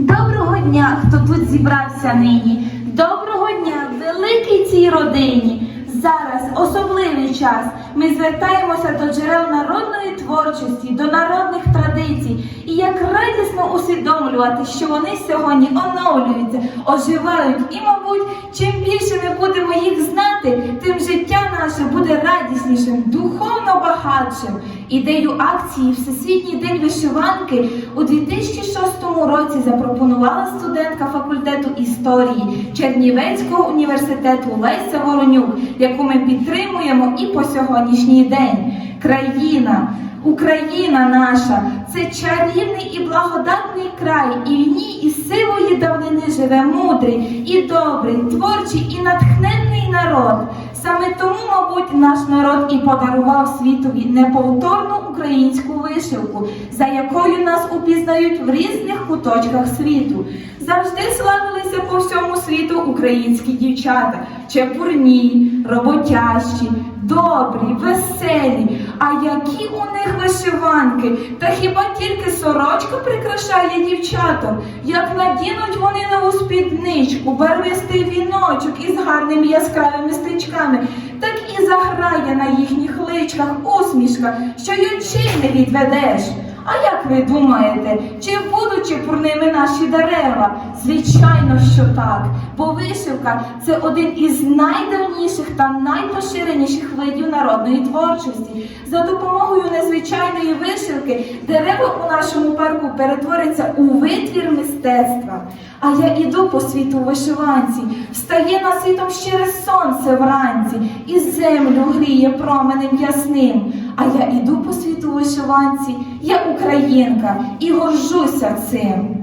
Доброго дня, хто тут зібрався нині. Доброго дня, великій цій родині. Зараз особливий час. Ми звертаємося до джерел народної творчості, до народних традицій і як радісно усвідомлювати, що вони сьогодні оновлюються, оживають. І, мабуть, чим більше ми будемо їх знати, тим життя наше буде радіснішим, духовно багатшим. Ідею акції Всесвітній день вишиванки у 2006 році запропонувала студентка факультету історії Чернівецького університету Леся Воронюк, яку ми підтримуємо і по сьогоднішній день. Країна, Україна наша це чарівний і благодатний край, і в ній із сивої давнини живе мудрий і добрий, творчий і натхненний народ. Саме тому, мабуть, наш народ і подарував світові неповторну українську вишивку, за якою нас упізнають в різних куточках світу. Завжди славилися по всьому світу українські дівчата, чепурні, роботящі, добрі, веселі. А які у них вишиванки? Та хіба тільки сорочка прикрашає дівчаток? Як надінуть вони нову спідничку, барвистий віночок із гарними яскравими стрічками, так і заграє на їхніх личках усмішка, що й очі не відведеш. А як ви думаєте, чи будуть чепурними наші дерева? Звичайно, що так. Бо вишивка це один із найдавніших та найпоширеніших видів народної творчості. За допомогою незвичайної вишивки дерева у нашому парку перетворяться у витвір мистецтва. А я іду по світу вишиванці, встає на світом щире сонце вранці, і землю гріє променем ясним. А я іду по світу вишиванці, я українка і горжуся цим.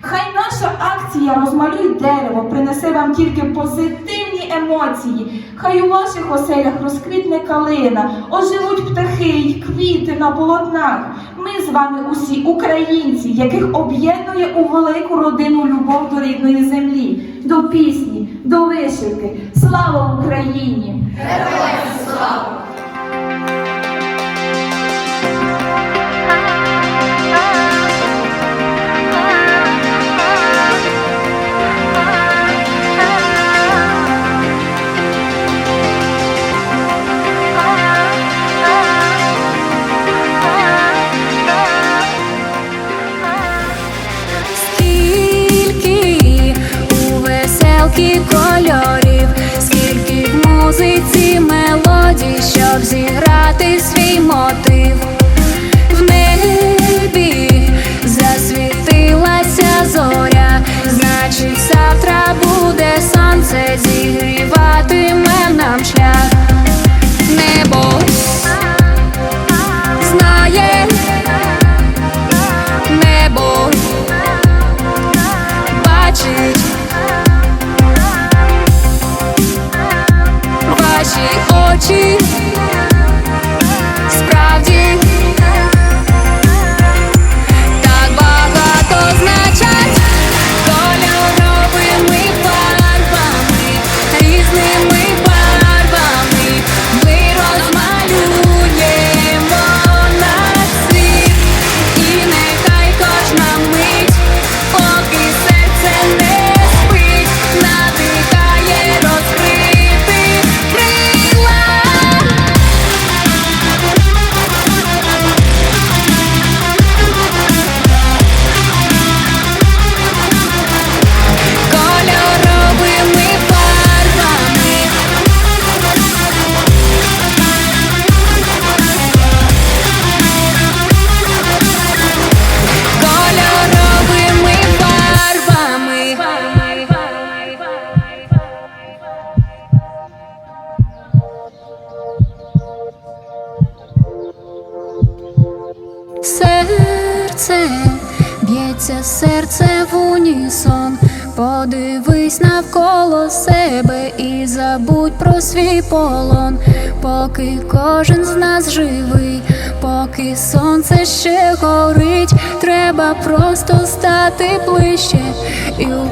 Хай наша акція розмалюй дерево, принесе вам тільки позитивні емоції. Хай у ваших оселях розквітне калина, оживуть птахи й квіти на полотнах. Ми з вами усі українці, яких об'єднує у велику родину любов до рідної землі, до пісні, до вишивки. Слава Україні! Heróis do Sol. que музиці мелодій, щоб зіграти свій мотив. В небі засвітилася зоря, значить, завтра буде сонце, 起 Серце б'ється серце в унісон. Подивись навколо себе і забудь про свій полон, поки кожен з нас живий, поки сонце ще горить, треба просто стати ближче, і у